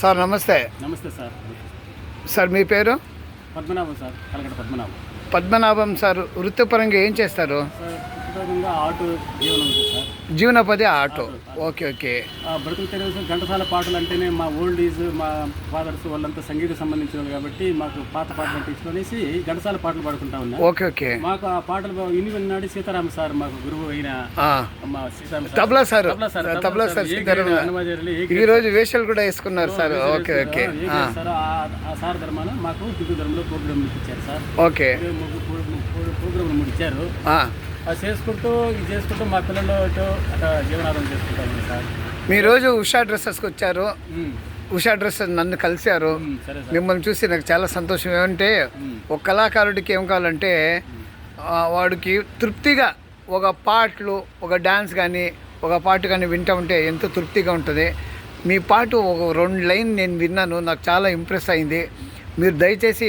Sir నమస్తే. నమస్తే sir. Sir మీ పేరు? పద్మనాభం సార్ కలకట పద్మనాభం. పద్మనాభం సార్ వృత్తిపరంగా ఏం చేస్తారు? ఆటో జీవనోపాధి ఆటో. Okay okay. బ్రతుకు తెలుగు ఘంటసాల పాటలు అంటేనే మా ఓల్డ్ ఈజ్ మా ఫాదర్స్ వాళ్ళంతా సంగీతం సంబంధించిన వాళ్ళు కాబట్టి మాకు పాత పాటలు అంటే ఇష్టం అనేసి ఘంటసాల పాటలు పాడుకుంటా ఉన్నా. Okay okay. మాకు ఆ పాటలు ఇన్ని విన్నాడు సీతారామ సార్ మాకు గురువు అయిన తబలా సార్. తబలా సార్ ఈ రోజు వేషాలు కూడా వేసుకున్నారు సార్. Okay okay. సార్. ధర్మాన మాకు హిందూ ధర్మంలో ప్రోగ్రామ్ ఇచ్చారు సార్. ఓకే. ప్రోగ్రామ్ మూడు ఇచ్చారు అది చేసుకుంటూ ఇది చేసుకుంటూ మా పిల్లలు జీవనాధారం చేసుకుంటాము సార్. మీ రోజు ఉషా డ్రెస్సెస్కి వచ్చారు. ఉషా డ్రెస్ నన్ను కలిశారు. మిమ్మల్ని చూసి నాకు చాలా సంతోషం. ఏమంటే ఒక కళాకారుడికి ఏం కావాలంటే వాడికి తృప్తిగా ఒక పాటలు ఒక డ్యాన్స్ కానీ ఒక పాట కానీ వింటూ ఉంటే ఎంతో తృప్తిగా ఉంటుంది. మీ పాట ఒక రెండు లైన్ నేను విన్నాను నాకు చాలా ఇంప్రెస్ అయింది. మీరు దయచేసి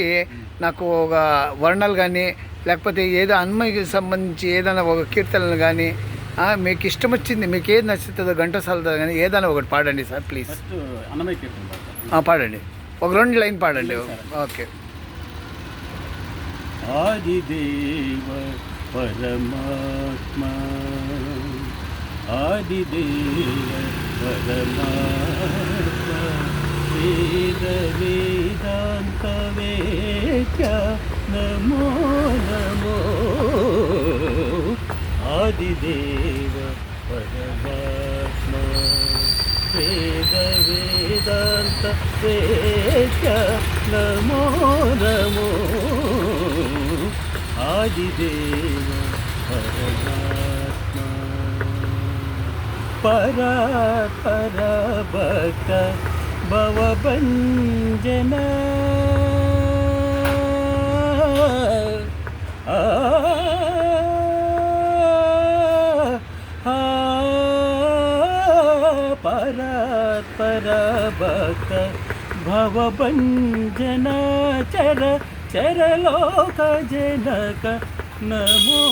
నాకు ఒక వర్ణాలు కానీ లేకపోతే ఏదో అన్మయ్యకి సంబంధించి ఏదైనా ఒక కీర్తనలు కానీ మీకు ఇష్టం వచ్చింది మీకు ఏది నచ్చుతుందో ఘంటసాలతో కానీ ఏదైనా ఒకటి పాడండి సార్ ప్లీజ్ పాడండి. ఒక రెండు లైన్ పాడండి. ఓకే. ఆదిదేవ పరమాత్మ ఆదిదేవ పరమాత్మ వేద వేదాంత వేద్య నమో నమో ఆదిదేవ పరమాత్మ వేద వేదాంత వేద్య నమో నమో ఆదిదేవ పరమాత్మ పర పర భక్త భవభంజన చరలోక జనక నమో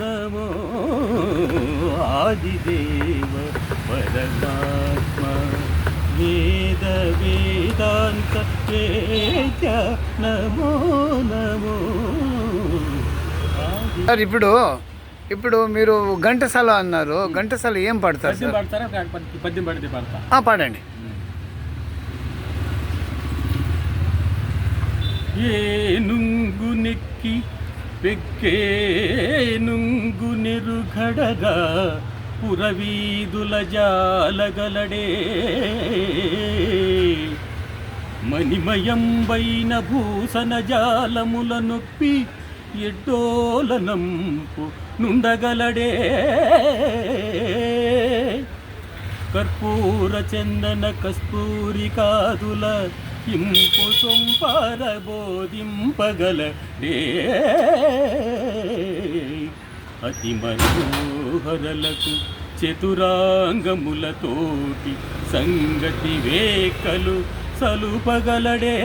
నమో. ఆదిదేవ పరమాత్మ వేద వేదాంత నమో నమో. సార్ ఇప్పుడు ఇప్పుడు మీరు ఘంటసాల అన్నారు. ఘంటసాల ఏం పాడతారు పద్యం పాడతారా? పాడితే పాడండి. ఏనుంగు నెక్కి పెక్కేనుంగు నుంగు పురవీధుల జాలగలడే. మణిమయంబైన భూషణ జాలముల నొప్పి ఎడ్డోలనంపు నుండగలడే. కర్పూర చందన కస్తూరి కాదుల ఇంపు సొంపర బోధింపగల అతి మనోహరలకు చతురాంగములతోటి సంగతి వేకలు సలుపగలడే.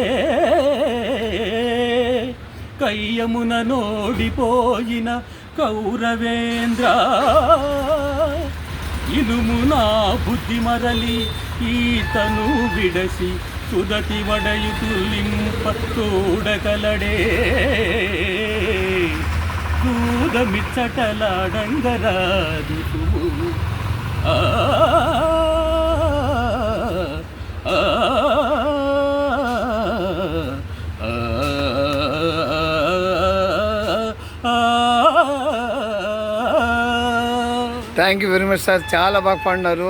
కయ్యమున నోడిపోయిన కౌరవేంద్ర ఇనుమునా బుద్ధి మరలి ఈతను విడసి సుదతి వడయుతులింప తోడగలడే దూదమిచ్చటలాడంగరాదు ఆ, ఆ, ఆ. Thank you very much sir చాలా బాగా పాడినారు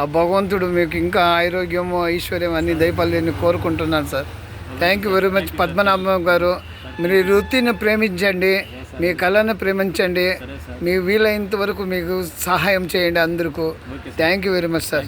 ఆ భగవంతుడు మీకు ఇంకా ఆరోగ్యము ఐశ్వర్యం అన్ని దయపల్లిని కోరుకుంటున్నాను sir. Thank you very much Padmanabham గారు. మీరు వృత్తిని ప్రేమించండి మీ కళను ప్రేమించండి మీ వీలైనంత వరకు మీకు సహాయం చేయండి అందరికీ. Thank you very much sir